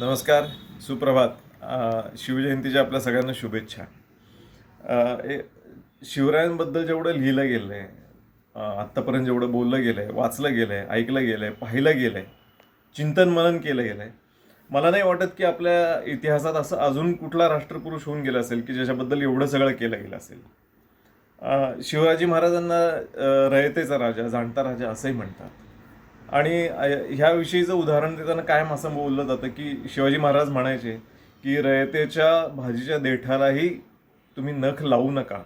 नमस्कार सुप्रभात. शिवजयंतीच्या आपल्या सगळ्यांना शुभेच्छा. ए- शिवरायांबद्दल जेवढं लिहिलं गेलं आहे आत्तापर्यंत जेवढं बोललं गेलं आहे वाचलं गेलं आहे ऐकलं गेलं आहे पाहिलं गेलं आहे चिंतन मनन केलं गेलं आहे मला नाही वाटत की आपल्या इतिहासात असं अजून कुठला राष्ट्रपुरुष होऊन गेला असेल की ज्याच्याबद्दल एवढं सगळं केलं गेलं असेल. शिवाजी महाराजांना रयतेचा राजा जाणता राजा असंही म्हणतात. आणि ह्याविषयीचं उदाहरण देताना कायम असं बोललं जातं की शिवाजी महाराज म्हणायचे की रयतेच्या भाजीच्या देठालाही तुम्ही नख लावू नका.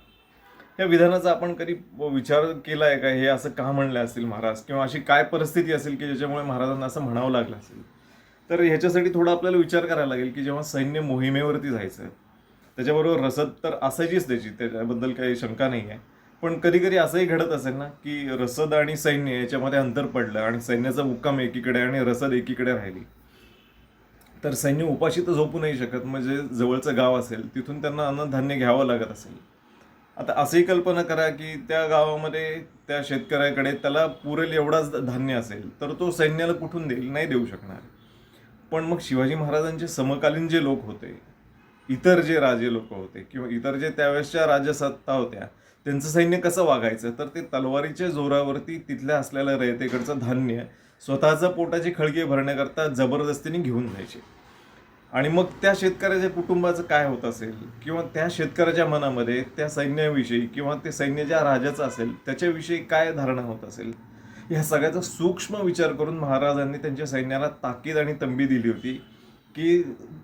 या विधानाचा आपण कधी विचार केला आहे का? हे असं का म्हणले असतील महाराज? किंवा अशी काय परिस्थिती असेल की ज्याच्यामुळे महाराजांना असं म्हणावं लागलं असेल? तर ह्याच्यासाठी थोडा आपल्याला विचार करायला लागेल की जेव्हा सैन्य मोहिमेवरती जायचं त्याच्याबरोबर रसद तर असायचीच त्याची त्याच्याबद्दल काही शंका नाही आहे पण कधी कधी असंही घडत असेल ना की रसद आणि सैन्य याच्यामध्ये अंतर पडलं आणि सैन्याचा मुक्काम एकीकडे आणि रसद एकीकडे राहिली. तर सैन्य उपाशी तर झोपू नाही शकत म्हणजे जवळचं गाव असेल तिथून त्यांना अन्नधान्य घ्यावं लागत असेल. आता असंही कल्पना करा की त्या गावामध्ये त्या शेतकऱ्याकडे त्याला पुरेल एवढाच धान्य असेल तर तो सैन्याला कुठून देईल? नाही देऊ शकणार. पण मग शिवाजी महाराजांचे समकालीन जे लोक होते इतर जे राजे लोक होते किंवा इतर जे त्यावेळेसच्या राजसत्ता होत्या त्यांचं सैन्य कसं वागायचं? तर ते तलवारीच्या जोरावरती तिथल्या असलेल्या रयतेकडचं धान्य स्वतःचं पोटाची खळगी भरण्याकरता जबरदस्तीने घेऊन जायचे. आणि मग त्या शेतकऱ्याच्या कुटुंबाचं काय होत असेल? किंवा त्या शेतकऱ्याच्या मनामध्ये त्या सैन्याविषयी किंवा ते सैन्य ज्या राजाचं असेल त्याच्याविषयी काय धारणा होत असेल? ह्या सगळ्याचा सूक्ष्म विचार करून महाराजांनी त्यांच्या सैन्याला ताकीद आणि तंबी दिली होती की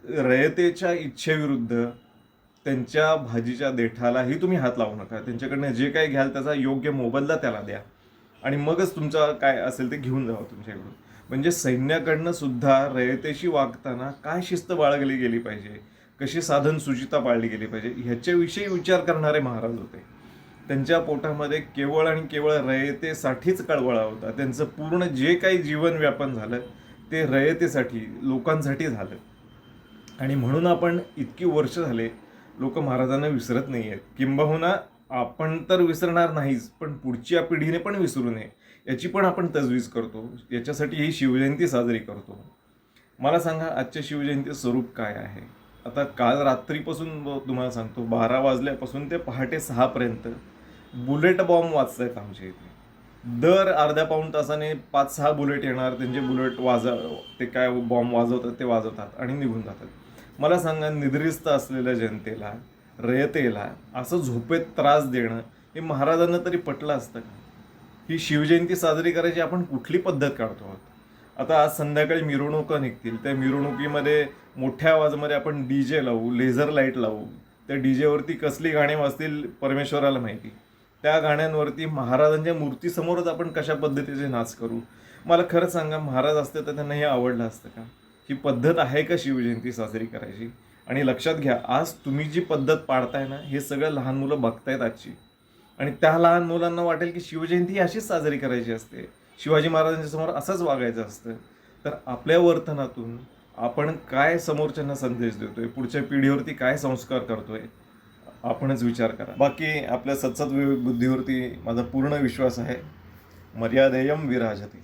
रयतेच्या इच्छेविरुद्ध त्यांच्या भाजीच्या देठालाही तुम्ही हात लावू नका. त्यांच्याकडनं जे काही घ्याल त्याचा योग्य मोबदला त्याला द्या. आणि मगच तुमचा काय असेल ते घेऊन जावं तुमच्याकडून. म्हणजे सैन्याकडनं सुद्धा रयतेशी वागताना काय शिस्त बाळगली गेली पाहिजे? कशी साधन सुचिता पाळली गेली पाहिजे? ह्याच्याविषयी विचार करणारे महाराज होते. त्यांच्या पोटामध्ये केवळ आणि केवळ रयतेसाठीच कळवळा होता. त्यांचं पूर्ण जे काही जीवन व्यापन झालं ते रयतेसाठी लोकांसाठी झालं. आणि म्हणून आपण इतकी वर्ष झाले लोक महाराजांना विसरत नाही आहेत किंबहुना आपण तर विसरणार नाहीच पण पुढच्या पिढीने पण विसरू नये. याची पण आपण तजवीज करतो. याच्यासाठी ही शिवजयंती साजरी करतो. मला सांगा आजच्या शिवजयंती स्वरूप काय आहे? आता काल रात्रीपासून तुम्हाला सांगतो बारा वाजल्यापासून ते पहाटे सहापर्यंत बुलेट बॉम्ब वाजत आहेत आमच्या इथे. दर अर्ध्या पाऊण तासाने पाच सहा बुलेट येणार त्यांचे बुलेट वाजा ते काय बॉम्ब वाजवतात ते वाजवतात आणि निघून जातात. मला सांगा निद्रिस्त असलेल्या जनतेला रयतेला असं झोपेत त्रास देणं हे महाराजांना तरी पटलं असतं का? ही शिवजयंती साजरी करायची आपण कुठली पद्धत काढतो आहोत? आता आज संध्याकाळी मिरवणुका निघतील. त्या मिरवणुकीमध्ये मोठ्या आवाजामध्ये आपण डी जे लावू लेझर लाइट लावू. त्या डी जेवरती कसली गाणी वाजतील परमेश्वराला माहिती. त्या गाण्यांवरती महाराजांच्या मूर्तीसमोरच आपण कशा पद्धतीचे नाच करू? मला खरं सांगा महाराज असते तर त्यांना हे आवडलं असतं का? ही पद्धत आहे का शिवजयंती साजरी करायची? आणि लक्षात घ्या आज तुम्ही जी पद्धत पाळताय ना हे सगळं लहान मुलं बघतायत आजची. आणि त्या लहान मुलांना वाटेल की शिवजयंती अशीच साजरी करायची असते. शिवाजी महाराजांच्या समोर असंच वागायचं असतं. तर आपल्या वर्तनातून आपण काय समोरच्यांना संदेश देतोय? पुढच्या पिढीवरती काय संस्कार करतोय? आपणच विचार करा. बाकी आपल्या सत्सद बुद्धीवरती माझा पूर्ण विश्वास आहे. मर्यादेयम विराजती.